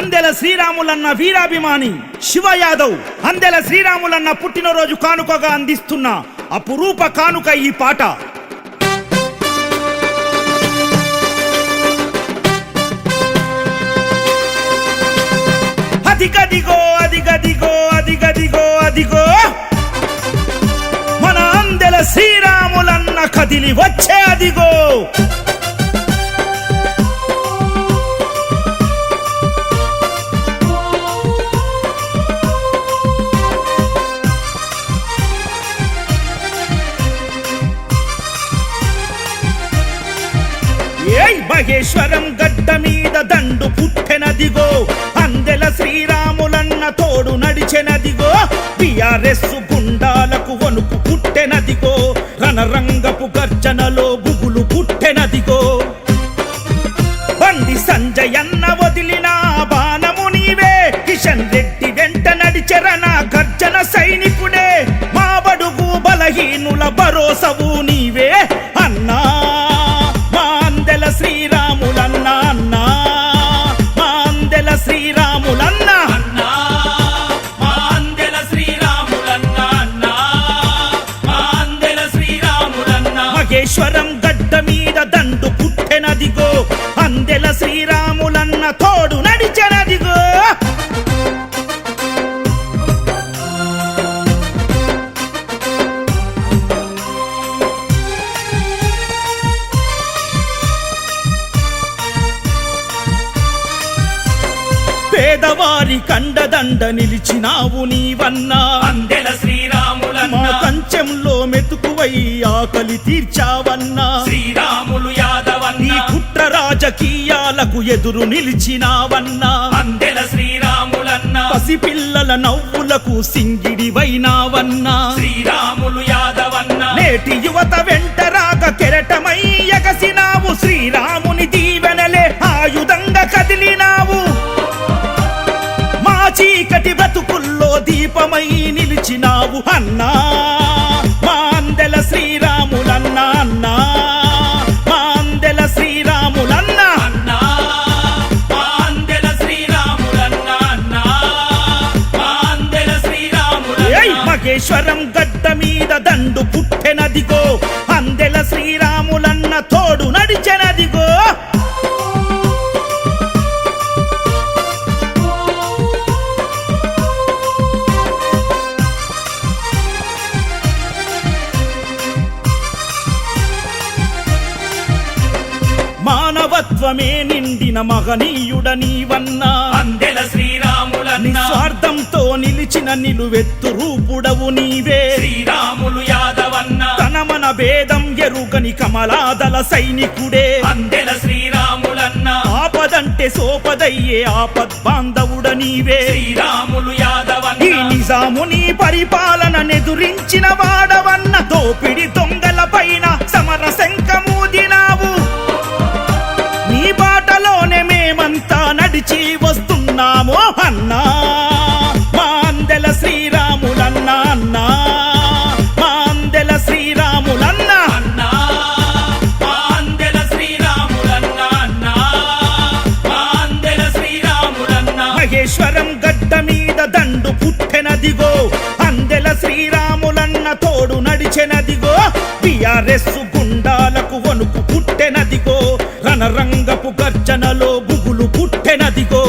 అందెల శ్రీరాములన్న వీరాభిమాని శివ యాదవ్ అందెల శ్రీరాములన్న పుట్టినరోజు కానుకగా అందిస్తున్న అపురూప కానుక ఈ పాట. అదిగదిగో అదిగదిగో అదిగదిగో అదిగో. మన అందెల శ్రీరాములన్న కదిలి వచ్చే అదిగో. మహేశ్వరం గడ్డ మీద దండు పుట్టెనదిగో అందెల శ్రీరాములన్న తోడు నడిచెనదిగో బిఆర్ఎస్ గుండాలకు వణుకు పుట్టెనదిగో రణరంగపు గర్జనలో బుగులు పుట్టెనదిగో. బండి సంజయన్న వదిలిన బాణము నీవే కిషన్ రెడ్డి వెంట నడిచెరన గర్జన సైనికుడే మా బడుగు బలహీనుల భరోసవు నీవే. శ్రీరాములన్న అన్నా. మా అందెల శ్రీరాములన్న. అన్నా మా అందెల శ్రీరాములన్న అన్నా. మా అందెల శ్రీరాములన్న. మహేశ్వరం గడ్డ మీద దండు పుట్టెనదిగో. పేదవారి కండదండ నిలిచినావు నీవన్నా. అందెల శ్రీరాములన్న. కంచెంలో మెతుకువై ఆకలి తీర్చావన్నా. శ్రీరాములు నీ యాదవన్న కుట్ర రాజకీయాలకు ఎదురు నిలిచినావన్నా. అందెల శ్రీరాములన్న. పసిపిల్లల నవ్వులకు సింగిడివైనావన్నా. శ్రీరాములు యాదవన్న. నేటి యువత వెంట రాక కెరటమై ఎగసినావు శ్రీరాముని రూపమై నిలిచినావు అన్నా. మా అందెల శ్రీరాములన్నా అన్నా. శ్రీరాములన్న అన్నా. మా అందెల శ్రీరాములన్న మహేశ్వరం గడ్డ మీద దండు పుట్టెనదిగో. అందెల శ్రీరాములన్న తోడు నడిచెన మానవత్వమే నిండిన మహనీయుడ నీవన్నా అందెల శ్రీరాములన్న. నిస్వార్థంతో నిలిచిన నిలువెత్తు రూపుడవు నీవే. శ్రీరాములు యాదవన్న. తన మన భేదం ఎరుగని కమలాదల సైనికుడే. అందెల శ్రీరాములన్న. ఆపదంటే సోపదయ్యే ఆపద్ బాంధవుడ నీవే శ్రీరాములు ఈ యాదవన్న నిజాముని పరిపాలన నెదురించిన వాడవన్న. దోపిడి దొంగల పైన సమర నడిచి వస్తున్నాము అన్నా. మా అందెల శ్రీరాములన్నా అన్నా. మా అందెల శ్రీరాములన్నా అన్నా. మా అందెల శ్రీరాములన్న అన్నా. మా అందెల శ్రీరాములన్న. మహేశ్వరం గడ్డ మీద దండు పుట్టెనదిగో. అందెల శ్రీరాములన్న తోడు నడిచెనదిగో. బిఆర్ఎస్ గుండాలకు వణుకు పుట్టెనదిగో. రణరంగపు గర్జనలో బుగులు పుట్టెనదిగో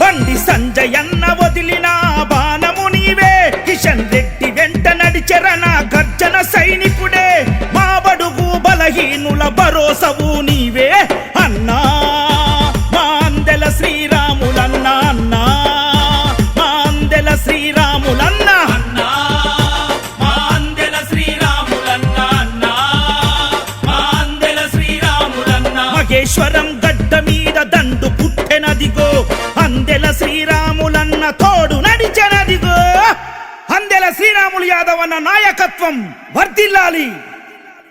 బండి సంజయన్న వదిలిన బాణము నీవే. కిషన్ రెడ్డి వెంట నడిచెరన గర్జన సైనికుడే. మా బడుగు బలహీనుల భరోసవు నీవే అన్నా. మా అందెల శ్రీరాములన్నా అన్నా. మా అందెల శ్రీరాములన్నా అన్నా. అన్నా మహేశ్వరం మీద దండు పుట్టెనదిగో అందెల శ్రీరాములన్న తోడు నడిచెనదిగో. అందెల శ్రీరాములు యాదవ్ అన్న నాయకత్వం వర్ధిల్లాలి.